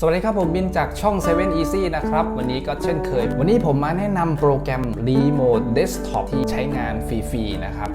สวัสดีครับผมบินจากช่อง 7 Easy นะครับ วันนี้ก็เช่นเคย วันนี้ผมมาแนะนำโปรแกรม Remote Desktop ที่ใช้งานฟรีๆนะครับ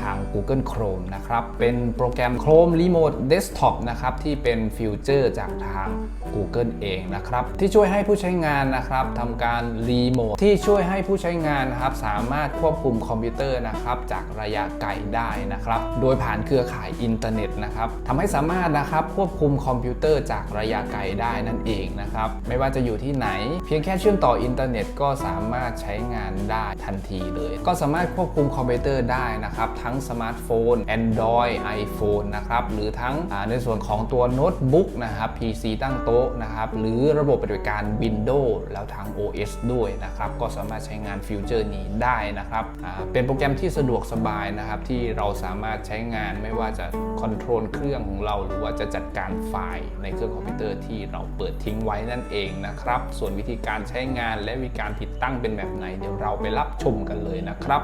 ทาง Google Chrome นะครับ เป็นโปรแกรม Chrome Remote Desktop นะครับ ที่เป็นฟิวเจอร์จากทาง Google เองนะครับที่ช่วยให้ผู้ใช้งานนะครับทำการรีโมทที่ช่วยให้ผู้ใช้งานนะครับสามารถควบคุมคอมพิวเตอร์นะครับจากระยะไกลได้นะครับโดยผ่านเครือข่ายอินเทอร์เน็ตนะครับทำให้สามารถนะครับควบคุมคอมพิวเตอร์จากระยะไกลได้นั่นเองนะครับไม่ว่าจะอยู่ที่ไหน เพียงแค่เชื่อมต่ออินเทอร์เน็ตก็สามารถใช้งานได้ทันทีเลย ก็สามารถควบคุมคอมพิวเตอร์ได้นะครับทั้งสมาร์ทโฟน Android iPhone นะครับหรือทั้งในส่วนของตัวโน้ตบุ๊กนะครับ PC ตั้งโต๊ะนะครับ หรือระบบปฏิบัติการ Windows แล้วทาง OS ด้วยนะครับ ก็สามารถใช้งานฟิวเจอร์นี้ได้นะครับเป็นโปรแกรมที่สะดวกสบายนะครับ ที่เราสามารถใช้งานไม่ว่าจะคอนโทรลเครื่องของเราหรือว่าจะจัดการไฟล์ในเครื่องคอมพิวเตอร์ที่เราเปิดทิ้งไว้นั่นเองนะครับ ส่วนวิธีการใช้งานและวิธีการติดตั้งเป็นแบบไหน เดี๋ยวเราไปรับชมกันเลยนะครับ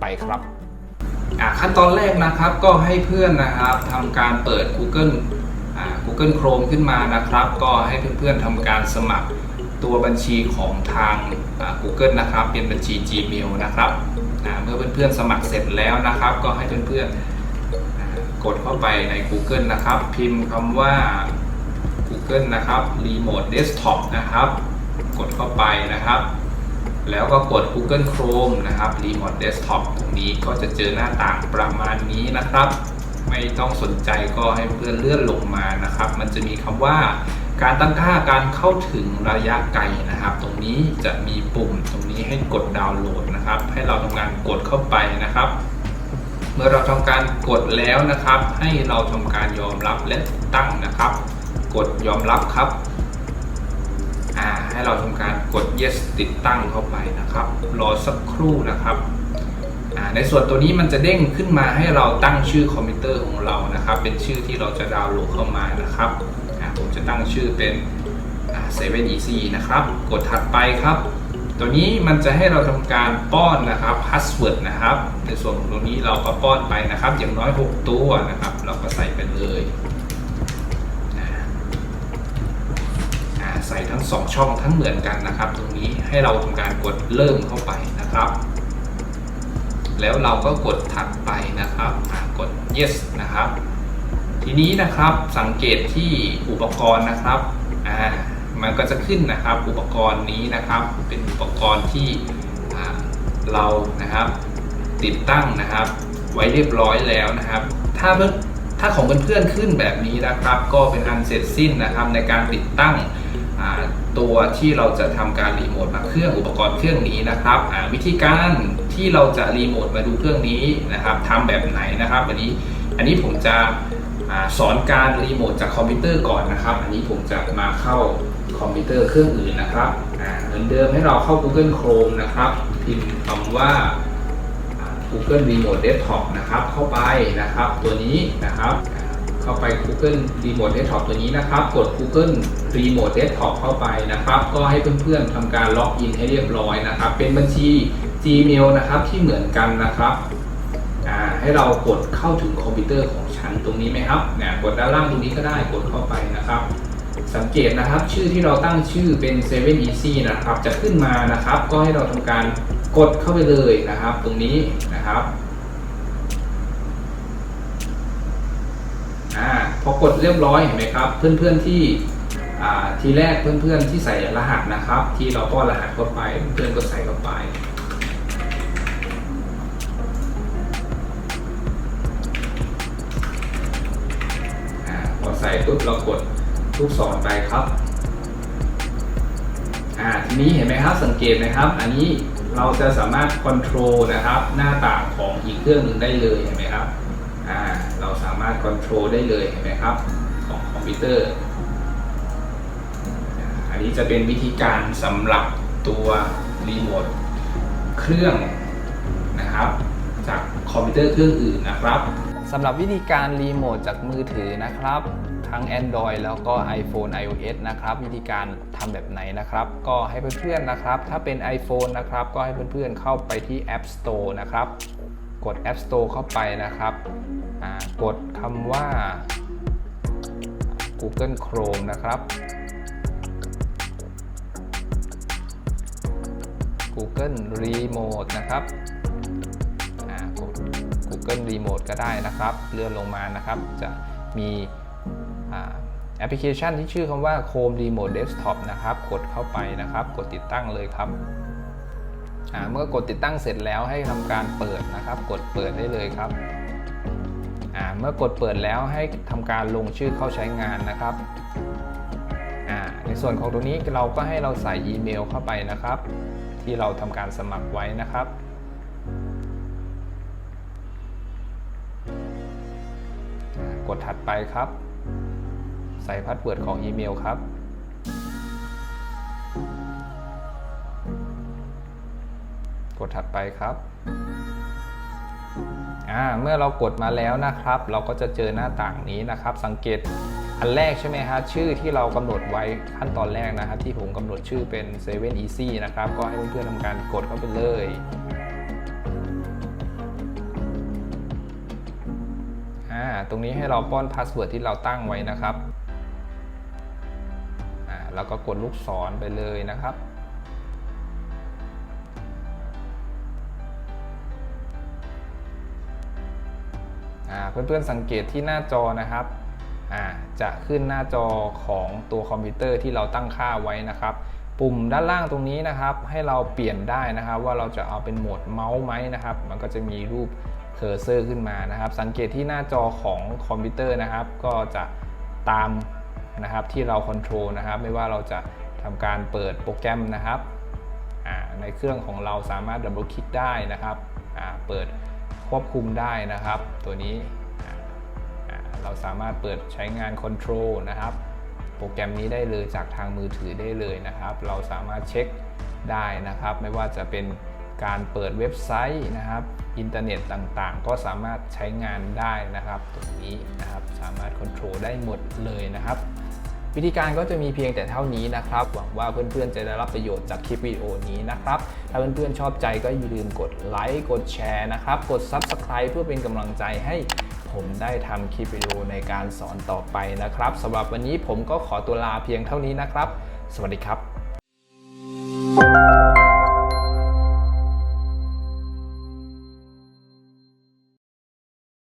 ไปครับขั้นตอนแรกนะครับก็ให้เพื่อนนะครับทำการเปิด Google Google Chrome ขึ้นมานะครับ ก็ให้เพื่อนๆทำการสมัครตัวบัญชีของทาง Google นะครับ เป็นบัญชี Gmail นะครับอ่าเมื่อเพื่อนๆสมัครเสร็จแล้วนะครับ ก็ให้เพื่อนๆอ่ากดเข้าไปใน Google นะครับ พิมพ์คำว่า Google นะครับ Remote Desktop นะครับ กดเข้าไปนะครับ แล้วก็กด Google Chrome นะครับ Remote Desktop ตรงนี้ก็จะเจอหน้าต่างประมาณนี้นะครับ ไม่ต้องสนใจก็ให้เพื่อนเลื่อนลงมานะครับ มันจะมีคำว่าการตั้งค่าการเข้าถึงระยะไกลนะครับ ตรงนี้จะมีปุ่มตรงนี้ให้กดดาวน์โหลดนะครับ ให้เราทำการกดเข้าไปนะครับ เมื่อเราทำการกดแล้วนะครับ ให้เราทำการยอมรับและติดตั้งนะครับ กดยอมรับครับอ่าให้เราทำการกด yes ติดตั้งเข้าไปนะครับ รอสักครู่นะครับ ในส่วนตัวนี้มันจะเด้งขึ้นมาให้เราตั้งชื่อคอมพิวเตอร์ของเรานะครับ เป็นชื่อที่เราจะดาวน์โหลดเข้ามานะครับผมจะตั้งชื่อเป็นอ่า7 easy นะครับ กดถัดไปครับ ตัวนี้มันจะให้เราทำการป้อนนะครับ password นะครับ ในส่วนของตรงนี้เราก็ป้อนไปนะครับ อย่างน้อย 6 ตัวนะครับ เราก็ใส่ไปเลยใส่ทั้ง 2 ช่องทั้งเหมือนกันนะครับ ตรงนี้ให้เราทำการกดเริ่มเข้าไปนะครับ แล้วเราก็กดถัดไปนะครับกด yes นะครับ ทีนี้นะครับสังเกตที่อุปกรณ์นะครับอ่ามันก็จะขึ้นนะครับอุปกรณ์นี้นะครับ เป็นอุปกรณ์ที่เรานะครับติดตั้งนะครับ ไว้เรียบร้อยแล้วนะครับ ถ้าเพื่อถ้าของเพื่อนๆขึ้นแบบนี้นะครับ ก็เป็นอันเสร็จสิ้นนะครับในการติดตั้งอ่า ตัวที่เราจะทำการรีโมทมาเครื่องอุปกรณ์เครื่องนี้นะครับวิธีการที่เราจะรีโมทมาดูเครื่องนี้นะครับทำแบบไหนนะครับอันนี้อันนี้ผมจะอสอนการรีโมทจากคอมพิวเตอร์ก่อนนะครับ อันนี้ผมจะมาเข้าคอมพิวเตอร์เครื่องอื่นนะครับเหมือนเดิมให้เราเข้า Google Chrome นะครับ พิมพ์คำว่า Google Remote Desktop นะครับ เข้าไปนะครับ ตัวนี้นะครับ เข้าไป Google Remote Desktop ตัวนี้นะครับ กด Google Remote Desktop เข้าไปนะครับ ก็ให้เพื่อนๆทำการล็อกอินให้เรียบร้อยนะครับ เป็นบัญชี Gmail นะครับที่เหมือนกันนะครับให้เรากดเข้าถึงคอมพิวเตอร์ของฉันตรงนี้ไหมครับเนี่ยกดด้านล่างตรงนี้ก็ได้กดเข้าไปนะครับ สังเกตนะครับชื่อที่เราตั้งชื่อเป็น7 easy นะครับ จะขึ้นมานะครับ ก็ให้เราทำการกดเข้าไปเลยนะครับ ตรงนี้นะครับอ่า พอกดเรียบร้อยเห็นไหมครับ เพื่อนๆที่อ่ทีแรกเพื่อนๆที่ใส่รหัสนะครับ ที่เราป้อนรหัสเข้าไปเพื่อนก็ใส่เข้าไป พอใส่ปุ๊บเรากดลูกศรไปครับทีนี้เห็นไหมครับสังเกตนะครับ อันนี้เราจะสามารถค o n t r o l นะครับ หน้าต่างของอีกเครื่องหนึ่งได้เลยเห็นไหมครับอ่าารถค o n t r o l ได้เลยเห็นไหมครับ ของคอมพิวเตอร์ อันนี้จะเป็นวิธีการสำหรับตัวรีโมทเครื่องนะครับจากคอมพิวเตอร์เครื่องอื่นนะครับสำหรับวิธีการรีโมทจากมือถือนะครับ ทั้ง Android แล้วก็ iPhone iOS นะครับ วิธีการทำแบบไหนนะครับ ก็ให้เพื่อนๆนะครับ ถ้าเป็น iPhone นะครับ ก็ให้เพื่อนๆเข้าไปที่ App Store นะครับ กด App Store เข้าไปนะครับ กดคำว่า Google Chrome นะครับ Google Remote นะครับกด Google Remote ก็ได้นะครับ เลื่อนลงมานะครับ จะมีแอปพลิเคชันที่ชื่อคำว่า Chrome Remote Desktop นะครับ กดเข้าไปนะครับ กดติดตั้งเลยครับ เมื่อกดติดตั้งเสร็จแล้วให้ทำการเปิดนะครับ กดเปิดได้เลยครับ เมื่อกดเปิดแล้วให้ทำการลงชื่อเข้าใช้งานนะครับ ในส่วนของตรงนี้เราก็ให้เราใส่อีเมลเข้าไปนะครับ ที่เราทำการสมัครไว้นะครับกดถัดไปครับ ใส่พาสเวิร์ดของอีเมลครับ กดถัดไปครับ เมื่อเรากดมาแล้วนะครับ เราก็จะเจอหน้าต่างนี้นะครับ สังเกตอันแรกใช่ไหมฮะชื่อที่เรากำหนดไว้ขั้นตอนแรกนะครับ ที่ผมกำหนดชื่อเป็น7 easy นะครับ ก็ให้เพื่อนๆทำการกดเข้าไปเลยอ่าตรงนี้ให้เราป้อนพาสเวิร์ดที่เราตั้งไว้นะครับอ่าแล้วก็กดลูกศรไปเลยนะครับ เพื่อนๆสังเกตที่หน้าจอนะครับจะขึ้นหน้าจอของตัวคอมพิวเตอร์ที่เราตั้งค่าไว้นะครับ ปุ่มด้านล่างตรงนี้นะครับ ให้เราเปลี่ยนได้นะครับ ว่าเราจะเอาเป็นโหมดเมาส์ไหมนะครับ มันก็จะมีรูปเคอร์เซอร์ขึ้นมานะครับ สังเกตที่หน้าจอของคอมพิวเตอร์นะครับ ก็จะตามนะครับที่เราคอนโทรลนะครับ ไม่ว่าเราจะทำการเปิดโปรแกรมนะครับในเครื่องของเราสามารถดับเบิลคลิกได้นะครับเปิดควบคุมได้นะครับ ตัวนี้ เราสามารถเปิดใช้งานคอนโทรลนะครับ โปรแกรมนี้ได้เลยจากทางมือถือได้เลยนะครับ เราสามารถเช็คได้นะครับ ไม่ว่าจะเป็นการเปิดเว็บไซต์นะครับ อินเทอร์เน็ตต่างๆ ก็สามารถใช้งานได้นะครับ ตรงนี้นะครับสามารถคอนโทรลได้หมดเลยนะครับ วิธีการก็จะมีเพียงแต่เท่านี้นะครับ หวังว่าเพื่อนๆจะได้รับประโยชน์จากคลิปวิดีโอนี้นะครับ ถ้าเพื่อนๆชอบใจก็อย่าลืมกดไลค์กดแชร์นะครับ กด Subscribe เพื่อเป็นกำลังใจให้ ผมได้ทำคลิปวิดีโอในการสอนต่อไปนะครับสำหรับวันนี้ผมก็ขอตัวลาเพียงเท่านี้นะครับ สวัสดีครับ